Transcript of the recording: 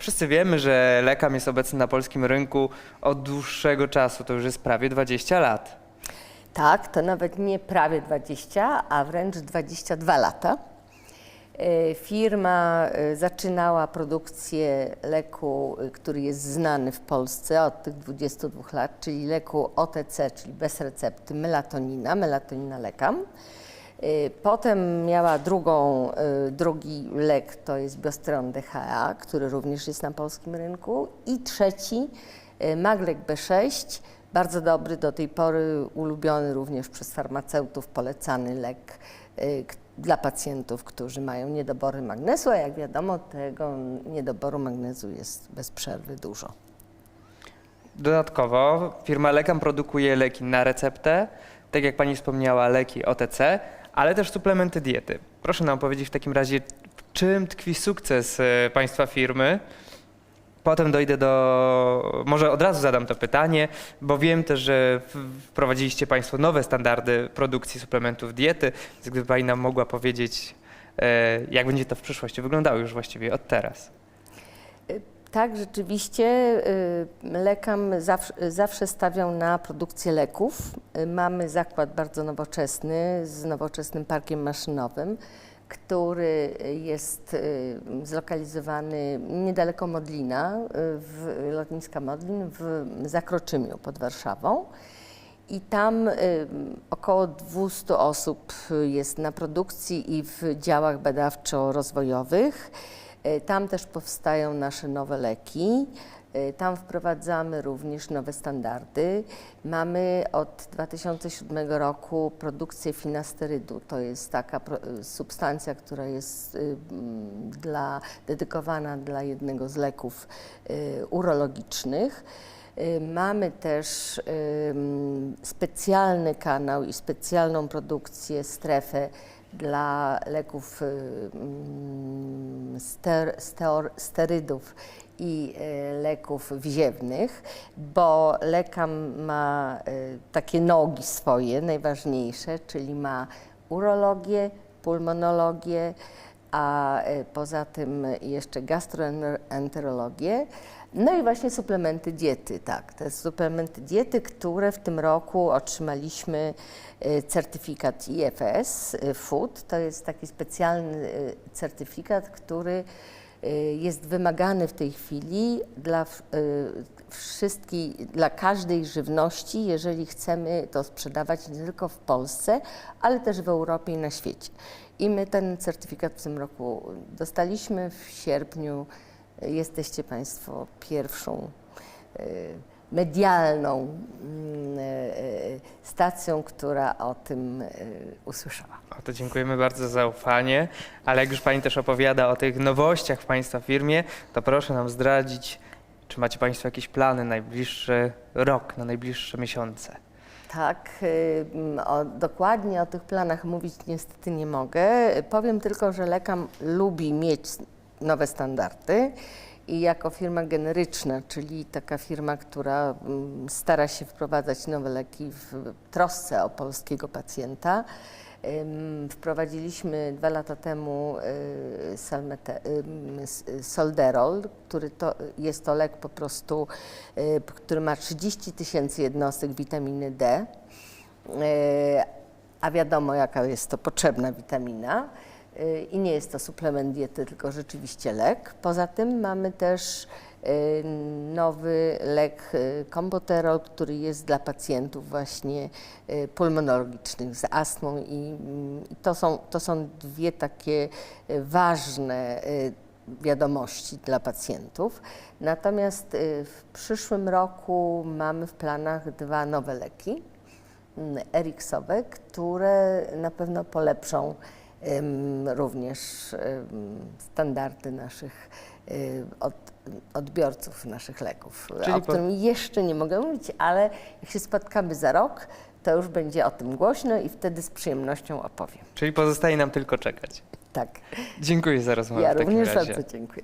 Wszyscy wiemy, że lekam jest obecny na polskim rynku od dłuższego czasu, to już jest prawie 20 lat. Tak, to nawet nie prawie 20, a wręcz 22 lata. E, Firma e, zaczynała produkcję leku, e, który jest znany w Polsce od tych 22 lat, czyli leku OTC, czyli bez recepty, melatonina, melatonina lekam. E, Potem miała drugą, e, drugi lek, to jest Biostron DHA, który również jest na polskim rynku. I trzeci, e, Maglek B6, bardzo dobry, do tej pory ulubiony również przez farmaceutów, polecany lek dla pacjentów, którzy mają niedobory magnezu, a jak wiadomo, tego niedoboru magnezu jest bez przerwy dużo. Dodatkowo firma Lekam produkuje leki na receptę, tak jak pani wspomniała, leki OTC, ale też suplementy diety. Proszę nam powiedzieć w takim razie, czym tkwi sukces e, państwa firmy? Potem dojdę do. Może od razu zadam to pytanie, bo wiem też, że wprowadziliście Państwo nowe standardy produkcji suplementów diety, więc gdyby Pani nam mogła powiedzieć, e, jak będzie to w przyszłości wyglądało już właściwie od teraz. Tak, rzeczywiście y, Lekam zawsze, zawsze stawiał na produkcję leków. Y, Mamy zakład bardzo nowoczesny z nowoczesnym parkiem maszynowym, który jest y, zlokalizowany niedaleko Modlina, w lotniska Modlin w Zakroczymiu pod Warszawą. I tam około 200 osób jest na produkcji i w działach badawczo-rozwojowych. Y, Tam też powstają nasze nowe leki. Y, Tam wprowadzamy również nowe standardy. Mamy od 2007 roku produkcję finasterydu. To jest taka y, substancja, która jest y, dla, dedykowana dla jednego z leków y, urologicznych. Y, Mamy też specjalny kanał i specjalną produkcję, strefę dla leków y, ym, ster, steor, sterydów i y, leków wziewnych, bo lekam ma y, takie nogi swoje, najważniejsze, czyli ma urologię, pulmonologię, a poza tym jeszcze gastroenterologię. No i właśnie suplementy diety, tak. Jest suplementy diety, które w tym roku otrzymaliśmy y, certyfikat IFS y, Food. To jest taki specjalny y, certyfikat, który jest wymagany w tej chwili dla w- wszystkiej, dla każdej żywności, jeżeli chcemy to sprzedawać nie tylko w Polsce, ale też w Europie i na świecie. I my ten certyfikat w tym roku dostaliśmy w sierpniu. Jesteście Państwo pierwszą e, medialną mm, e, e, stacją, która o tym usłyszała. O, to dziękujemy bardzo za zaufanie, ale jak już Pani też opowiada o tych nowościach w Państwa firmie, to proszę nam zdradzić, czy macie Państwo jakieś plany na najbliższy rok, na najbliższe miesiące? Tak, y, mm, o, dokładnie o tych planach mówić niestety nie mogę. Powiem tylko, że Lekam lubi mieć nowe standardy i jako firma generyczna, czyli taka firma, która mm, stara się wprowadzać nowe leki w trosce o polskiego pacjenta. Wprowadziliśmy dwa lata temu y, s- y, Solderol, który to, jest to lek po prostu, y, który ma 30 tysięcy jednostek witaminy D. A wiadomo, jaka jest to potrzebna witamina. I nie jest to suplement diety, tylko rzeczywiście lek. Poza tym mamy też e, nowy lek e, komboterol, który jest dla pacjentów właśnie e, pulmonologicznych z astmą i, mm, i to, są, to są dwie takie ważne wiadomości dla pacjentów. Natomiast w przyszłym roku mamy w planach dwa nowe leki mm, eriksowe, które na pewno polepszą również standardy naszych od, odbiorców naszych leków, Czyli o po- którym jeszcze nie mogę mówić, ale jak się spotkamy za rok, to już będzie o tym głośno i wtedy z przyjemnością opowiem. Czyli pozostaje nam tylko czekać. Tak, Dziękuję za rozmowę ja w takim również razie. bardzo dziękuję.